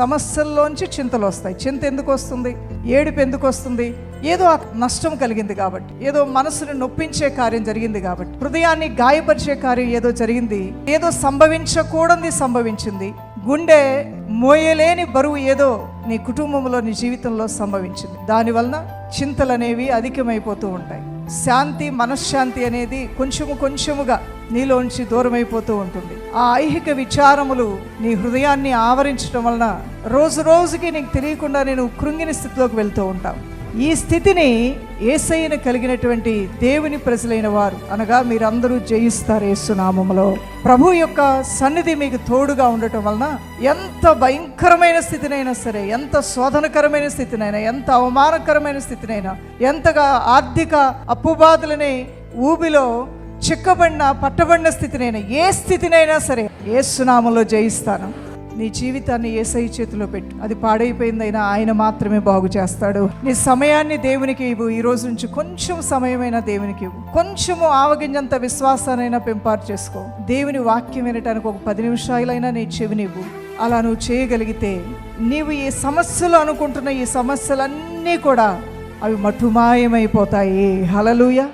సమస్యల్లోంచి చింతలు వస్తాయి. చింత ఎందుకు వస్తుంది? ఏడుపు ఎందుకు వస్తుంది? ఏదో ఆ నష్టం కలిగింది కాబట్టి ఏదో మనసుని నొప్పించే కార్యం జరిగింది కాబట్టి హృదయాన్ని గాయపరిచే కార్యం ఏదో జరిగింది ఏదో సంభవించకూడదు సంభవించింది గుండె మోయలేని బరువు ఏదో నీ కుటుంబంలో నీ జీవితంలో సంభవించింది. దానివలన చింతలు అనేవి అధికమైపోతూ ఉంటాయి. శాంతి మనశ్శాంతి అనేది కొంచెము కొంచెముగా నీలోంచి దూరమైపోతూ ఉంటుంది. ఆ ఐహిక విచారములు నీ హృదయాన్ని ఆవరించడం వలన రోజు రోజుకి నీకు తెలియకుండా నేను కృంగిన స్థితిలోకి వెళ్తూ ఉంటాను ఈ స్థితిని ఏసైన కలిగినటువంటి దేవుని ప్రజలైన వారు అనగా మీరందరూ జయిస్తారు ఏసునామములో ప్రభు యొక్క సన్నిధి మీకు తోడుగా ఉండటం వలన ఎంత భయంకరమైన స్థితినైనా సరే ఎంత శోధనకరమైన స్థితినైనా ఎంత అవమానకరమైన స్థితినైనా ఎంతగా ఆర్థిక అప్పుబాధలని ఊబిలో చిక్కబడిన పట్టబడిన స్థితినైనా ఏ స్థితినైనా సరే ఏ ఏసునామంలో జయిస్తాను. నీ జీవితాన్ని ఏసై చేతిలో పెట్టు. అది పాడైపోయిందైనా ఆయన మాత్రమే బాగు చేస్తాడు. నీ సమయాన్ని దేవునికి ఇవ్వు. ఈ రోజు నుంచి కొంచెం సమయమైనా దేవునికి ఇవ్వు. కొంచెము ఆవగింజంత విశ్వాసానైనా పెంపారు చేసుకో. దేవుని వాక్యం వినటానికి ఒక పది నిమిషాలైనా నీ చెవినివ్వు. అలా నువ్వు చేయగలిగితే నీవు ఈ సమస్యలు అనుకుంటున్న ఈ సమస్యలన్నీ కూడా అవి మఠుమాయమైపోతాయి హలలుయా